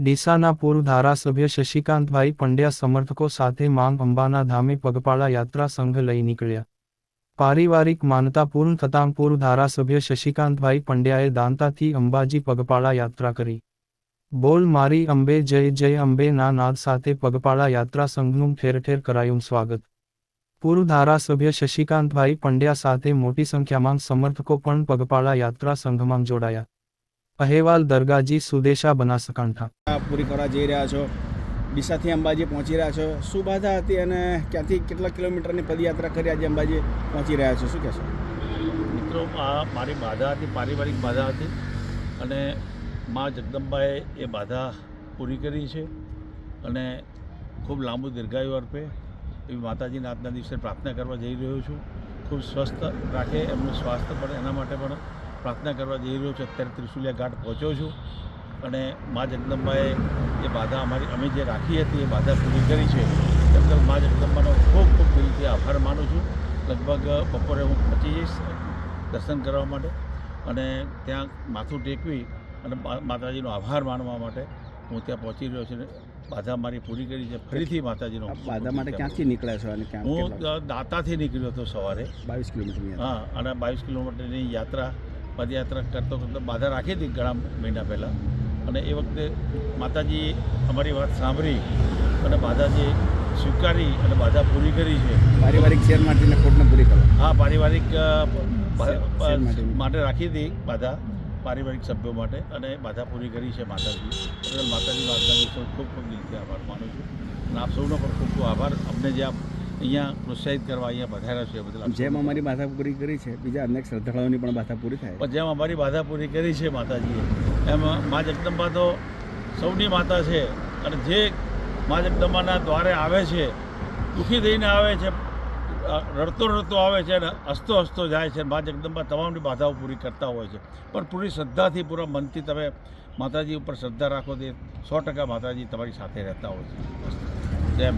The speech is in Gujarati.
ડીસાના પૂર્વ ધારાસભ્ય શશિકાંતભાઈ પંડ્યા સમર્થકો સાથે માંગ અંબાના ધામે પગપાળા યાત્રા સંઘ લઈ નીકળ્યા પારિવારિક માનતા પૂર્ણ થતાં પૂર્વ ધારાસભ્ય શશિકાંતભાઈ પંડ્યાએ દાંતાથી અંબાજી પગપાળા યાત્રા કરી બોલ મારી અંબે જય જય અંબે ના નાદ સાથે પગપાળા યાત્રા સંઘનું ઠેર ઠેર કરાયું સ્વાગત પૂર્વ ધારાસભ્ય શશિકાંતભાઈ પંડ્યા સાથે મોટી સંખ્યામાં સમર્થકો પણ પગપાળા યાત્રા સંઘમાં જોડાયા અહેવાલ દરગાજી સુદેશા બનાસકાંઠા આ પૂરી કરવા જઈ રહ્યા છો. ડીસાથી અંબાજી પહોંચી રહ્યા છો. શું બાધા હતી અને ક્યાંથી કેટલા કિલોમીટરની પદયાત્રા કરી આજે અંબાજી પહોંચી રહ્યા છો? શું કહેશો? મિત્રો, આ મારી બાધા હતી, પારિવારિક બાધા હતી અને મા જગદંબાએ એ બાધા પૂરી કરી છે અને ખૂબ લાંબુ દીર્ઘાયુ અર્પે એવી માતાજીને આજના દિવસે પ્રાર્થના કરવા જઈ રહ્યો છું. ખૂબ સ્વસ્થ રાખે, એમનું સ્વાસ્થ્ય પણ એના માટે પણ પ્રાર્થના કરવા જઈ રહ્યો છું. અત્યારે ત્રિશુલિયા ઘાટ પહોંચ્યો છું. અને મા જગદંબાએ એ બાધા અમારી અમે જે રાખી હતી એ બાધા પૂરી કરી છે. બદલ મા જગદંબાનો ખૂબ ખૂબ દિલથી આભાર માનું છું. લગભગ બપોરે હું પહોંચી જઈશ દર્શન કરવા માટે અને ત્યાં માથું ટેકવી અને માતાજીનો આભાર માનવા માટે હું ત્યાં પહોંચી રહ્યો છું. બાધા મારી પૂરી કરી છે. ફરીથી માતાજીનો બાધા માટે ક્યાંથી નીકળ્યા છો અને ક્યાં હું દાંતાથી નીકળ્યો હતો સવારે. બાવીસ કિલોમીટર હા અને બાવીસ કિલોમીટરની યાત્રા પદયાત્રા કરતો કરતો બાધા રાખી હતી ઘણા મહિના પહેલાં. અને એ વખતે માતાજીએ અમારી વાત સાંભળી અને માતાજીએ સ્વીકારી અને બાધા પૂરી કરી છે. પારિવારિક શેર માટેને ખોટને પૂરી કરો હા પારિવારિક. માટે. રાખી હતી બાધા પારિવારિક સભ્યો માટે અને બાધા પૂરી કરી છે માતાજી. એટલે માતાજી દિવસો ખૂબ ખૂબ દિલથી આભાર માનું છું અને આપ સૌનો પણ ખૂબ ખૂબ આભાર. અમને જે આપ અહીંયા પ્રોત્સાહિત કરવા અહીંયા વધાર્યા છે બધા બદલ જેમ અમારી બાધા પૂરી કરી છે બીજા અનેક શ્રદ્ધાળુઓની પણ બાધા પૂરી થાય. જેમ અમારી બાધા પૂરી કરી છે માતાજીએ એમ મા જગદંબા તો સૌની માતા છે અને જે મા જગદંબાના દ્વારે આવે છે, દુઃખી થઈને આવે છે રડતો રડતો આવે છે અને હસતો હસતો જાય છે મા જગદંબા તમામની બાધાઓ પૂરી કરતા હોય છે. પણ પૂરી શ્રદ્ધાથી, પૂરા મનથી તમે માતાજી ઉપર શ્રદ્ધા રાખો તે સો ટકા માતાજી તમારી સાથે રહેતા હોય છે. જય